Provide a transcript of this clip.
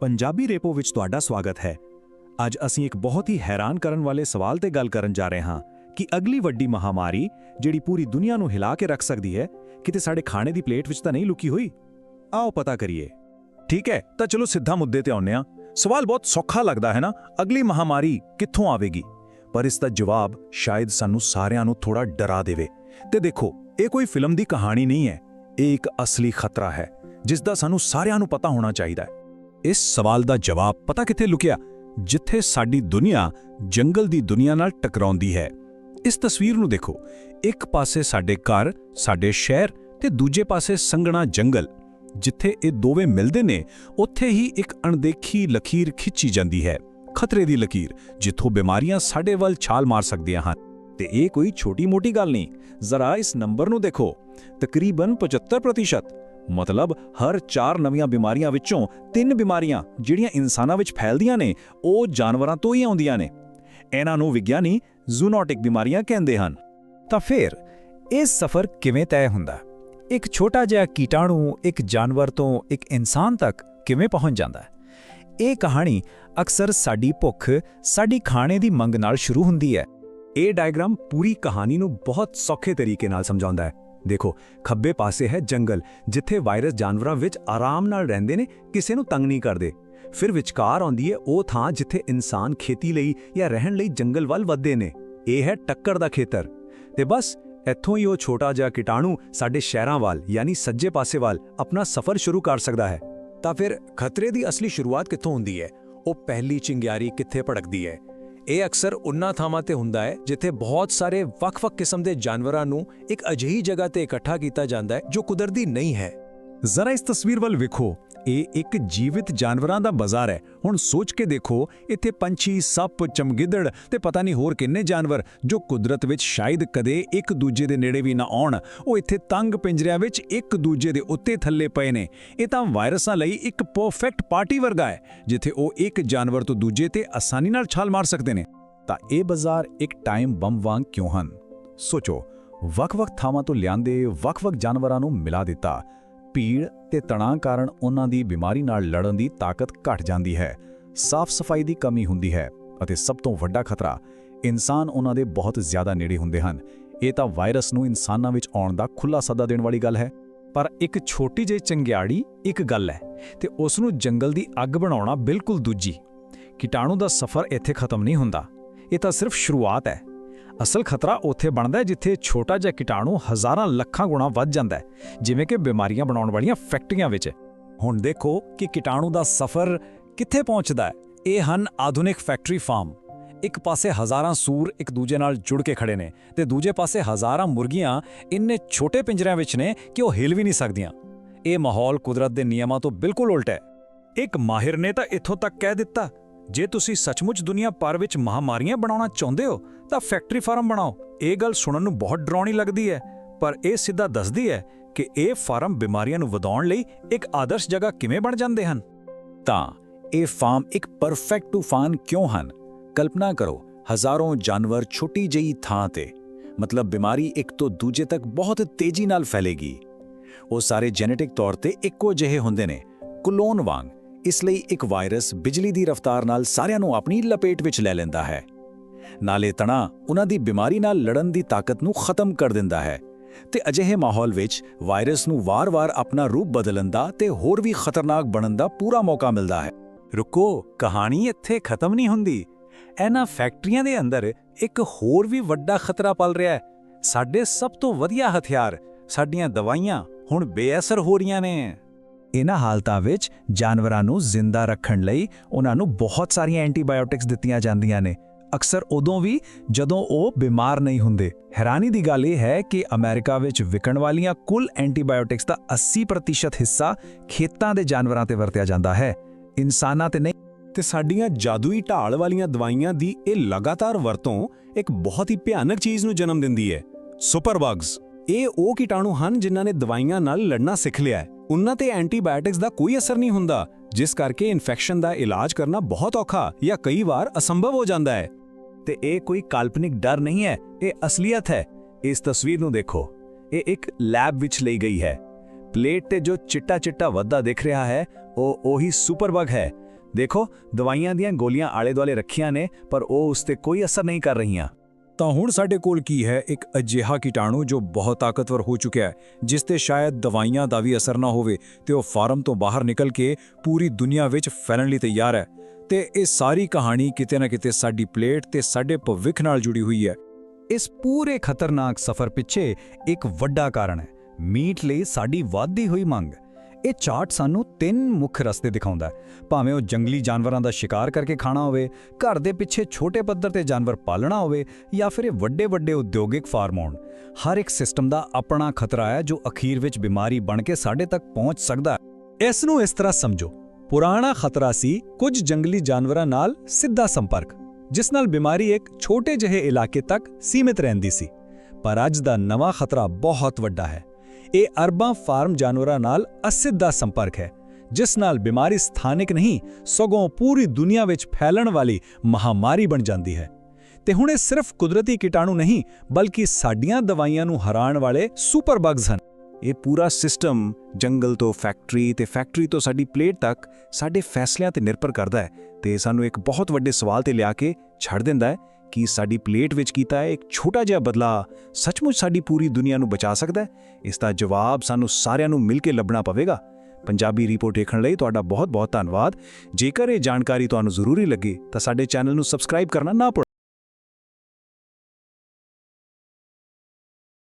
ਪੰਜਾਬੀ ਰੇਪੋ ਵਿੱਚ ਤੁਹਾਡਾ ਸਵਾਗਤ ਹੈ। ਅੱਜ ਅਸੀਂ ਇੱਕ ਬਹੁਤ ਹੀ ਹੈਰਾਨ ਕਰਨ ਵਾਲੇ ਸਵਾਲ ਤੇ ਗੱਲ ਕਰਨ ਜਾ ਰਹੇ ਹਾਂ ਕਿ ਅਗਲੀ ਵੱਡੀ ਮਹਾਮਾਰੀ, ਜਿਹੜੀ ਪੂਰੀ ਦੁਨੀਆ ਨੂੰ ਹਿਲਾ ਕੇ ਰੱਖ ਸਕਦੀ ਹੈ, ਕਿਤੇ ਸਾਡੇ ਖਾਣੇ ਦੀ ਪਲੇਟ ਵਿੱਚ ਤਾਂ ਨਹੀਂ ਲੁਕੀ ਹੋਈ? ਆਓ ਪਤਾ ਕਰੀਏ। ਠੀਕ ਹੈ, ਤਾਂ ਚਲੋ ਸਿੱਧਾ ਮੁੱਦੇ ਤੇ ਆਉਂਦੇ ਹਾਂ। ਸਵਾਲ ਬਹੁਤ ਸੌਖਾ ਲੱਗਦਾ ਹੈ ਨਾ, ਅਗਲੀ ਮਹਾਮਾਰੀ ਕਿੱਥੋਂ ਆਵੇਗੀ? ਪਰ ਇਸ ਦਾ ਜਵਾਬ ਸ਼ਾਇਦ ਸਾਨੂੰ ਸਾਰਿਆਂ ਨੂੰ ਥੋੜਾ ਡਰਾ ਦੇਵੇ। ਤੇ ਦੇਖੋ, ਇਹ ਕੋਈ ਫਿਲਮ ਦੀ ਕਹਾਣੀ ਨਹੀਂ ਹੈ। ਇਹ ਇੱਕ ਅਸਲੀ ਖਤਰਾ ਹੈ, ਜਿਸ ਦਾ ਸਾਨੂੰ ਸਾਰਿਆਂ ਨੂੰ ਪਤਾ ਹੋਣਾ ਚਾਹੀਦਾ ਹੈ। ਇਸ ਸਵਾਲ ਦਾ ਜਵਾਬ ਪਤਾ ਕਿੱਥੇ ਲੁਕਿਆ? ਜਿੱਥੇ ਸਾਡੀ ਦੁਨੀਆ ਜੰਗਲ ਦੀ ਦੁਨੀਆ ਨਾਲ ਟਕਰਾਉਂਦੀ ਹੈ। ਇਸ ਤਸਵੀਰ ਨੂੰ ਦੇਖੋ। ਇੱਕ ਪਾਸੇ ਸਾਡੇ ਘਰ, ਸਾਡੇ ਸ਼ਹਿਰ ਤੇ ਦੂਜੇ ਪਾਸੇ ਸੰਘਣਾ ਜੰਗਲ, ਜਿੱਥੇ ਇਹ ਦੋਵੇਂ ਮਿਲਦੇ ਨੇ, ਉੱਥੇ ਹੀ ਇੱਕ ਅਣਦੇਖੀ ਲਕੀਰ ਖਿੱਚੀ ਜਾਂਦੀ ਹੈ। ਖਤਰੇ ਦੀ ਲਕੀਰ, ਜਿੱਥੋਂ ਬਿਮਾਰੀਆਂ ਸਾਡੇ ਵੱਲ ਛਾਲ ਮਾਰ ਸਕਦੀਆਂ ਹਨ। ਤੇ ਇਹ ਕੋਈ ਛੋਟੀ-ਮੋਟੀ ਗੱਲ ਨਹੀਂ। ਜ਼ਰਾ ਇਸ ਨੰਬਰ ਨੂੰ ਦੇਖੋ। ਤਕਰੀਬਨ 75% ਮਤਲਬ ਹਰ 4 ਨਵੀਆਂ ਬਿਮਾਰੀਆਂ ਵਿੱਚੋਂ 3 ਬਿਮਾਰੀਆਂ ਜਿਹੜੀਆਂ ਇਨਸਾਨਾਂ ਵਿੱਚ ਫੈਲਦੀਆਂ ਨੇ, ਉਹ ਜਾਨਵਰਾਂ ਤੋਂ ਹੀ ਆਉਂਦੀਆਂ ਨੇ। ਇਹਨਾਂ ਨੂੰ ਵਿਗਿਆਨੀ ਜ਼ੂਨੋਟਿਕ ਬਿਮਾਰੀਆਂ ਕਹਿੰਦੇ ਹਨ। ਤਾਂ ਫਿਰ, ਇਹ ਸਫ਼ਰ ਕਿਵੇਂ ਤੈਅ ਹੁੰਦਾ? ਇੱਕ ਛੋਟਾ ਜਿਹਾ ਕੀਟਾਣੂ ਇੱਕ ਜਾਨਵਰ ਤੋਂ ਇੱਕ ਇਨਸਾਨ ਤੱਕ ਕਿਵੇਂ ਪਹੁੰਚ ਜਾਂਦਾ? ਹੈ ਇਹ ਕਹਾਣੀ ਅਕਸਰ ਸਾਡੀ ਭੁੱਖ, ਸਾਡੀ ਖਾਣੇ ਦੀ ਮੰਗ ਨਾਲ ਸ਼ੁਰੂ ਹੁੰਦੀ ਹੈ। ਇਹ ਡਾਇਗ੍ਰਾਮ ਪੂਰੀ ਕਹਾਣੀ ਨੂੰ ਬਹੁਤ ਸੌਖੇ ਤਰੀਕੇ ਨਾਲ ਸਮਝਾਉਂਦਾ ਹੈ। ਦੇਖੋ, ਖੱਬੇ ਪਾਸੇ ਹੈ ਜੰਗਲ, ਜਿੱਥੇ ਵਾਇਰਸ ਜਾਨਵਰਾਂ ਵਿੱਚ ਆਰਾਮ ਨਾਲ ਰਹਿੰਦੇ ਨੇ, ਕਿਸੇ ਨੂੰ ਤੰਗ ਨਹੀਂ ਕਰਦੇ। ਫਿਰ ਵਿਚਕਾਰ ਆਉਂਦੀ ਹੈ ਉਹ ਥਾਂ ਜਿੱਥੇ ਇਨਸਾਨ ਖੇਤੀ ਲਈ ਜਾਂ ਰਹਿਣ ਲਈ ਜੰਗਲ ਵੱਲ ਵੱਧਦੇ ਨੇ। ਇਹ ਹੈ ਟੱਕਰ ਦਾ ਖੇਤਰ। ਤੇ ਬਸ, ਇੱਥੋਂ ਹੀ ਉਹ ਛੋਟਾ ਜਿਹਾ ਕੀਟਾਣੂ ਸਾਡੇ ਸ਼ਹਿਰਾਂ ਵੱਲ, ਯਾਨੀ ਸੱਜੇ ਪਾਸੇ ਵੱਲ, ਆਪਣਾ ਸਫ਼ਰ ਸ਼ੁਰੂ ਕਰ ਸਕਦਾ ਹੈ। ਤਾਂ ਫਿਰ ਖਤਰੇ ਦੀ ਅਸਲੀ ਸ਼ੁਰੂਆਤ ਕਿੱਥੋਂ ਹੁੰਦੀ ਹੈ? ਉਹ ਪਹਿਲੀ ਚਿੰਗਿਆਰੀ ਕਿੱਥੇ ਭੜਕਦੀ ਹੈ? ਇਹ ਅਕਸਰ ਉਨ੍ਹਾਂ ਥਾਵਾਂ ਤੇ ਹੁੰਦਾ ਹੈ, ਜਿੱਥੇ ਬਹੁਤ ਸਾਰੇ ਵੱਖ-ਵੱਖ ਕਿਸਮ ਦੇ ਜਾਨਵਰਾਂ ਨੂੰ ਇੱਕ ਅਜਿਹੀ ਜਗ੍ਹਾ ਤੇ ਇਕੱਠਾ ਕੀਤਾ ਜਾਂਦਾ ਹੈ, ਜੋ ਕੁਦਰਤੀ ਨਹੀਂ ਹੈ। ਜ਼ਰਾ ਇਸ ਤਸਵੀਰ ਵੱਲ ਵੇਖੋ। ਇਹ ਇੱਕ ਜੀਵਿਤ ਜਾਨਵਰਾਂ ਦਾ ਬਾਜ਼ਾਰ ਹੈ। ਹੁਣ ਸੋਚ ਕੇ ਦੇਖੋ, ਇੱਥੇ ਪੰਛੀ, ਸੱਪ, ਚਮਗਿੱਦੜ ਤੇ ਪਤਾ ਨਹੀਂ ਹੋਰ ਕਿੰਨੇ ਜਾਨਵਰ ਜੋ ਕੁਦਰਤ ਵਿੱਚ ਸ਼ਾਇਦ ਕਦੇ ਇੱਕ ਦੂਜੇ ਦੇ ਨੇੜੇ ਵੀ ਨਾ ਆਉਣ। ਉਹ ਇੱਥੇ ਤੰਗ ਪਿੰਜਰਿਆਂ ਵਿੱਚ ਇੱਕ ਦੂਜੇ ਦੇ ਉੱਤੇ ਥੱਲੇ ਪਏ ਨੇ। ਇਹ ਤਾਂ ਵਾਇਰਸਾਂ ਲਈ ਇੱਕ ਪਰਫੈਕਟ ਪਾਰਟੀ ਵਰਗਾ ਹੈ, ਜਿੱਥੇ ਉਹ ਇੱਕ ਜਾਨਵਰ ਤੋਂ ਦੂਜੇ ਤੇ ਆਸਾਨੀ ਨਾਲ ਛਾਲ ਮਾਰ ਸਕਦੇ ਨੇ। ਤਾਂ ਇਹ ਬਾਜ਼ਾਰ ਇੱਕ ਟਾਈਮ ਬੰਬ ਵਾਂਗ ਕਿਉਂ ਹਨ? ਸੋਚੋ, ਵੱਖ-ਵੱਖ ਥਾਵਾਂ ਤੋਂ ਲਿਆਂਦੇ ਵੱਖ-ਵੱਖ ਜਾਨਵਰਾਂ ਨੂੰ ਮਿਲਾ ਦਿੱਤਾ। ਭੀੜ ਤੇ ਤਣਾਅ ਕਾਰਨ ਉਹਨਾਂ ਦੀ ਬਿਮਾਰੀ ਨਾਲ ਲੜਨ ਦੀ ਤਾਕਤ ਘਟ ਜਾਂਦੀ ਹੈ। ਸਾਫ਼ ਸਫ਼ਾਈ ਦੀ ਕਮੀ ਹੁੰਦੀ ਹੈ ਅਤੇ ਸਭ ਤੋਂ ਵੱਡਾ ਖਤਰਾ, ਇਨਸਾਨ ਉਹਨਾਂ ਦੇ ਬਹੁਤ ਜ਼ਿਆਦਾ ਨੇੜੇ ਹੁੰਦੇ ਹਨ। ਇਹ ਤਾਂ ਵਾਇਰਸ ਨੂੰ ਇਨਸਾਨਾਂ ਵਿੱਚ ਆਉਣ ਦਾ ਖੁੱਲਾ ਸੱਦਾ ਦੇਣ ਵਾਲੀ ਗੱਲ ਹੈ। ਪਰ ਇੱਕ ਛੋਟੀ ਜਿਹੀ ਚੰਗਿਆੜੀ ਇੱਕ ਗੱਲ ਹੈ ਤੇ ਉਸ ਨੂੰ ਜੰਗਲ ਦੀ ਅੱਗ ਬਣਾਉਣਾ ਬਿਲਕੁਲ ਦੂਜੀ। ਕੀਟਾਣੂ ਦਾ ਸਫ਼ਰ ਇੱਥੇ ਖਤਮ ਨਹੀਂ ਹੁੰਦਾ। ਇਹ ਤਾਂ ਸਿਰਫ ਸ਼ੁਰੂਆਤ ਹੈ। ਅਸਲ ਖਤਰਾ ਉੱਥੇ ਬਣਦਾ ਹੈ ਜਿੱਥੇ ਛੋਟਾ ਜਿਹਾ ਕੀਟਾਣੂ ਹਜ਼ਾਰਾਂ ਲੱਖਾਂ ਗੁਣਾ ਵੱਧ ਜਾਂਦਾ ਹੈ, ਜਿਵੇਂ ਕਿ ਬਿਮਾਰੀਆਂ ਬਣਾਉਣ ਵਾਲੀਆਂ ਫੈਕਟਰੀਆਂ ਵਿੱਚ। ਹੁਣ ਦੇਖੋ ਕਿ ਕੀਟਾਣੂ ਦਾ ਸਫ਼ਰ ਕਿੱਥੇ ਪਹੁੰਚਦਾ ਹੈ। ਇਹ ਹਨ ਆਧੁਨਿਕ ਫੈਕਟਰੀ ਫਾਰਮ। ਇੱਕ ਪਾਸੇ ਹਜ਼ਾਰਾਂ ਸੂਰ ਇੱਕ ਦੂਜੇ ਨਾਲ ਜੁੜ ਕੇ ਖੜੇ ਨੇ ਤੇ ਦੂਜੇ ਪਾਸੇ ਹਜ਼ਾਰਾਂ ਮੁਰਗੀਆਂ ਇੰਨੇ ਛੋਟੇ ਪਿੰਜਰਿਆਂ ਵਿੱਚ ਨੇ ਕਿ ਉਹ ਹਿਲ ਵੀ ਨਹੀਂ ਸਕਦੀਆਂ। ਇਹ ਮਾਹੌਲ ਕੁਦਰਤ ਦੇ ਨਿਯਮਾਂ ਤੋਂ ਬਿਲਕੁਲ ਉਲਟ ਹੈ। ਇੱਕ ਮਾਹਿਰ ਨੇ ਤਾਂ ਇੱਥੋਂ ਤੱਕ ਕਹਿ ਦਿੱਤਾ। ਜੇ ਤੁਸੀਂ ਸੱਚਮੁੱਚ ਦੁਨੀਆ ਭਰ ਵਿੱਚ ਮਹਾਮਾਰੀਆਂ ਬਣਾਉਣਾ ਚਾਹੁੰਦੇ ਹੋ, ਤਾਂ ਫੈਕਟਰੀ ਫਾਰਮ ਬਣਾਓ। ਇਹ ਗੱਲ ਸੁਣਨ ਨੂੰ ਬਹੁਤ ਡਰਾਉਣੀ ਲੱਗਦੀ ਹੈ, ਪਰ ਇਹ ਸਿੱਧਾ ਦੱਸਦੀ ਹੈ ਕਿ ਇਹ ਫਾਰਮ ਬਿਮਾਰੀਆਂ ਨੂੰ ਵਧਾਉਣ ਲਈ ਇੱਕ ਆਦਰਸ਼ ਜਗ੍ਹਾ ਕਿਵੇਂ ਬਣ ਜਾਂਦੇ ਹਨ। ਤਾਂ, ਇਹ ਫਾਰਮ ਇੱਕ ਪਰਫੈਕਟ ਤੂਫਾਨ ਕਿਉਂ ਹਨ? ਕਲਪਨਾ ਕਰੋ, ਹਜ਼ਾਰਾਂ ਜਾਨਵਰ ਛੋਟੀ ਜਿਹੀ ਥਾਂ ਤੇ। ਮਤਲਬ ਬਿਮਾਰੀ ਇੱਕ ਤੋਂ ਦੂਜੇ ਤੱਕ ਬਹੁਤ ਤੇਜ਼ੀ ਨਾਲ ਫੈਲੇਗੀ। ਉਹ ਸਾਰੇ ਜੈਨੇਟਿਕ ਤੌਰ ਤੇ ਇੱਕੋ ਜਿਹੇ ਹੁੰਦੇ ਨੇ, ਕਲੋਨ ਵਾਂਗ। ਇਸ ਲਈ ਇੱਕ ਵਾਇਰਸ ਬਿਜਲੀ ਦੀ ਰਫ਼ਤਾਰ ਨਾਲ ਸਾਰਿਆਂ ਨੂੰ ਆਪਣੀ ਲਪੇਟ ਵਿੱਚ ਲੈ ਲੈਂਦਾ ਹੈ। ਨਾਲੇ ਤਣਾ ਉਹਨਾਂ ਦੀ ਬਿਮਾਰੀ ਨਾਲ ਲੜਨ ਦੀ ਤਾਕਤ ਨੂੰ ਖਤਮ ਕਰ ਦਿੰਦਾ ਹੈ ਤੇ ਅਜਿਹੇ ਮਾਹੌਲ ਵਿੱਚ ਵਾਇਰਸ ਨੂੰ ਵਾਰ-ਵਾਰ ਆਪਣਾ ਰੂਪ ਬਦਲਣ ਦਾ ਤੇ ਹੋਰ ਵੀ ਖਤਰਨਾਕ ਬਣਨ ਦਾ ਪੂਰਾ ਮੌਕਾ ਮਿਲਦਾ ਹੈ। ਰੁਕੋ, ਕਹਾਣੀ ਇੱਥੇ ਖਤਮ ਨਹੀਂ ਹੁੰਦੀ। ਇਹਨਾਂ ਫੈਕਟਰੀਆਂ ਦੇ ਅੰਦਰ ਇੱਕ ਹੋਰ ਵੀ ਵੱਡਾ ਖਤਰਾ ਪਲ ਰਿਹਾ ਹੈ। ਸਾਡੇ ਸਭ ਤੋਂ ਵਧੀਆ ਹਥਿਆਰ, ਸਾਡੀਆਂ ਦਵਾਈਆਂ ਹੁਣ ਬੇਅਸਰ ਹੋ ਰਹੀਆਂ ਨੇ। ਇਹਨਾਂ ਹਾਲਤਾਂ ਵਿੱਚ ਜਾਨਵਰਾਂ ਨੂੰ ਜ਼ਿੰਦਾ ਰੱਖਣ ਲਈ ਉਹਨਾਂ ਨੂੰ ਬਹੁਤ ਸਾਰੀਆਂ ਐਂਟੀਬਾਇਓਟਿਕਸ ਦਿੱਤੀਆਂ ਜਾਂਦੀਆਂ ਨੇ। ਅਕਸਰ ਉਦੋਂ ਵੀ ਜਦੋਂ ਉਹ ਬਿਮਾਰ ਨਹੀਂ ਹੁੰਦੇ। ਹੈਰਾਨੀ ਦੀ ਗੱਲ ਇਹ ਹੈ ਕਿ ਅਮਰੀਕਾ ਵਿੱਚ ਵਿਕਣ ਵਾਲੀਆਂ ਕੁੱਲ ਐਂਟੀਬਾਇਓਟਿਕਸ ਦਾ 80% ਹਿੱਸਾ ਖੇਤਾਂ ਦੇ ਜਾਨਵਰਾਂ ਤੇ ਵਰਤਿਆ ਜਾਂਦਾ ਹੈ। ਇਨਸਾਨਾਂ ਤੇ ਨਹੀਂ। ਤੇ ਸਾਡੀਆਂ ਜਾਦੂਈ ਢਾਲ ਵਾਲੀਆਂ ਦਵਾਈਆਂ ਦੀ ਇਹ ਲਗਾਤਾਰ ਵਰਤੋਂ ਇੱਕ ਬਹੁਤ ਹੀ ਭਿਆਨਕ ਚੀਜ਼ ਨੂੰ ਜਨਮ ਦਿੰਦੀ ਹੈ। ਸੁਪਰ ਇਹ ਉਹ ਕੀਟਾਣੂ ਹਨ ਜਿਨ੍ਹਾਂ ਨੇ ਦਵਾਈਆਂ ਨਾਲ ਲੜਨਾ ਸਿੱਖ ਲਿਆ ਹੈ। ਉਹਨਾਂ ਤੇ ਐਂਟੀਬਾਇਓਟਿਕਸ ਦਾ ਕੋਈ ਅਸਰ ਨਹੀਂ ਹੁੰਦਾ, ਜਿਸ ਕਰਕੇ ਇਨਫੈਕਸ਼ਨ ਦਾ ਇਲਾਜ ਕਰਨਾ ਬਹੁਤ ਔਖਾ ਜਾਂ ਕਈ ਵਾਰ ਅਸੰਭਵ ਹੋ ਜਾਂਦਾ ਹੈ। ਤੇ ਇਹ ਕੋਈ ਕਾਲਪਨਿਕ ਡਰ ਨਹੀਂ ਹੈ, ਇਹ ਅਸਲੀਅਤ ਹੈ। ਇਸ ਤਸਵੀਰ ਨੂੰ ਦੇਖੋ। ਇਹ ਇੱਕ ਲੈਬ ਵਿੱਚ ਲਈ ਗਈ ਹੈ। ਪਲੇਟ ਤੇ ਜੋ ਚਿੱਟਾ ਚਿੱਟਾ ਵੱਧਾ ਦਿਖ ਰਿਹਾ ਹੈ, ਉਹ ਉਹੀ ਸੁਪਰਬਗ ਹੈ। ਦੇਖੋ, ਦਵਾਈਆਂ ਦੀਆਂ ਗੋਲੀਆਂ ਆਲੇ-ਦੁਆਲੇ ਰੱਖੀਆਂ ਨੇ, ਪਰ ਉਹ ਉਸ ਤੇ ਕੋਈ ਅਸਰ ਨਹੀਂ ਕਰ ਰਹੀਆਂ। ਤਾਂ ਹੁਣ ਸਾਡੇ ਕੋਲ ਕੀ ਹੈ? ਇੱਕ ਅਜਿਹਾ ਕੀਟਾਣੂ ਜੋ ਬਹੁਤ ਤਾਕਤਵਰ ਹੋ ਚੁੱਕਿਆ ਹੈ, ਜਿਸ ਤੇ ਸ਼ਾਇਦ ਦਵਾਈਆਂ ਦਾ ਵੀ ਅਸਰ ਨਾ ਹੋਵੇ ਤੇ ਉਹ ਫਾਰਮ ਤੋਂ ਬਾਹਰ ਨਿਕਲ ਕੇ ਪੂਰੀ ਦੁਨੀਆ ਵਿੱਚ ਫੈਲਣ ਲਈ ਤਿਆਰ ਹੈ। ਤੇ ਇਹ ਸਾਰੀ ਕਹਾਣੀ ਕਿਤੇ ਨਾ ਕਿਤੇ ਸਾਡੀ ਪਲੇਟ ਤੇ ਸਾਡੇ ਭਵਿੱਖ ਨਾਲ ਜੁੜੀ ਹੋਈ ਹੈ। ਇਸ ਪੂਰੇ ਖਤਰਨਾਕ ਸਫ਼ਰ ਪਿੱਛੇ ਇੱਕ ਵੱਡਾ ਕਾਰਨ ਹੈ। ਮੀਟ ਲਈ ਸਾਡੀ ਵਾਧੀ ਹੋਈ ਮੰਗ। ਇਹ ਚਾਰਟ ਸਾਨੂੰ ਤਿੰਨ ਮੁੱਖ ਰਸਤੇ ਦਿਖਾਉਂਦਾ ਹੈ। ਭਾਵੇਂ ਉਹ ਜੰਗਲੀ ਜਾਨਵਰਾਂ ਦਾ ਸ਼ਿਕਾਰ ਕਰਕੇ ਖਾਣਾ ਹੋਵੇ, ਘਰ ਦੇ ਪਿੱਛੇ ਛੋਟੇ ਪੱਧਰ ਤੇ ਜਾਨਵਰ ਪਾਲਣਾ ਹੋਵੇ, ਜਾਂ ਫਿਰ ਇਹ ਵੱਡੇ ਵੱਡੇ ਉਦਯੋਗਿਕ ਫਾਰਮ ਹੋਣ। ਹਰ ਇੱਕ ਸਿਸਟਮ ਦਾ ਆਪਣਾ ਖਤਰਾ ਹੈ ਜੋ ਅਖੀਰ ਵਿੱਚ ਬਿਮਾਰੀ ਬਣ ਕੇ ਸਾਡੇ ਤੱਕ ਪਹੁੰਚ ਸਕਦਾ ਹੈ। ਇਸ ਨੂੰ ਇਸ ਤਰ੍ਹਾਂ ਸਮਝੋ। ਪੁਰਾਣਾ ਖਤਰਾ ਸੀ ਕੁਝ ਜੰਗਲੀ ਜਾਨਵਰਾਂ ਨਾਲ ਸਿੱਧਾ ਸੰਪਰਕ, ਜਿਸ ਨਾਲ ਬਿਮਾਰੀ ਇੱਕ ਛੋਟੇ ਜਿਹੇ ਇਲਾਕੇ ਤੱਕ ਸੀਮਿਤ ਰਹਿੰਦੀ ਸੀ। ਪਰ ਅੱਜ ਦਾ ਨਵਾਂ ਖਤਰਾ ਬਹੁਤ ਵੱਡਾ ਹੈ। ਇਹ ਅਰਬਾਂ ਫਾਰਮ ਜਾਨਵਰਾਂ ਨਾਲ ਅਸਿੱਧਾ ਸੰਪਰਕ ਹੈ, ਜਿਸ ਨਾਲ ਬਿਮਾਰੀ ਸਥਾਨਿਕ ਨਹੀਂ, ਸਗੋਂ ਪੂਰੀ ਦੁਨੀਆ ਵਿੱਚ ਫੈਲਣ ਵਾਲੀ ਮਹਾਮਾਰੀ ਬਣ ਜਾਂਦੀ ਹੈ। ਤੇ ਹੁਣ ਇਹ ਸਿਰਫ ਕੁਦਰਤੀ ਕੀਟਾਣੂ ਨਹੀਂ, ਬਲਕਿ ਸਾਡੀਆਂ ਦਵਾਈਆਂ ਨੂੰ ਹਰਾਉਣ ਵਾਲੇ ਸੁਪਰ ਬਗਜ਼ ਹਨ। ਇਹ ਪੂਰਾ ਸਿਸਟਮ ਜੰਗਲ ਤੋਂ ਫੈਕਟਰੀ ਤੇ ਫੈਕਟਰੀ ਤੋਂ ਸਾਡੀ ਪਲੇਟ ਤੱਕ ਸਾਡੇ ਫੈਸਲਿਆਂ ਤੇ ਨਿਰਭਰ ਕਰਦਾ ਹੈ ਤੇ ਸਾਨੂੰ ਇੱਕ ਬਹੁਤ ਵੱਡੇ ਸਵਾਲ ਤੇ ਲਿਆ ਕੇ ਛੱਡ ਦਿੰਦਾ ਹੈ ਕੀ ਸਾਡੀ ਪਲੇਟ ਵਿੱਚ ਕੀਤਾ ਹੈ, ਇੱਕ ਛੋਟਾ ਜਿਹਾ ਬਦਲਾ ਸੱਚਮੁੱਚ ਸਾਡੀ ਪੂਰੀ ਦੁਨੀਆ ਨੂੰ ਬਚਾ ਸਕਦਾ ਹੈ। ਇਸ ਦਾ ਜਵਾਬ ਸਾਨੂੰ ਸਾਰਿਆਂ ਨੂੰ ਮਿਲ ਕੇ ਲੱਭਣਾ ਪਵੇਗਾ। ਪੰਜਾਬੀ ਰਿਪੋਰਟ ਦੇਖਣ ਲਈ ਤੁਹਾਡਾ ਬਹੁਤ ਬਹੁਤ ਧੰਨਵਾਦ। ਜੇਕਰ ਇਹ ਜਾਣਕਾਰੀ ਤੁਹਾਨੂੰ ਜ਼ਰੂਰੀ ਲੱਗੇ ਤਾਂ ਸਾਡੇ ਚੈਨਲ ਨੂੰ ਸਬਸਕ੍ਰਾਈਬ ਕਰਨਾ ਨਾ ਭੁੱਲੋ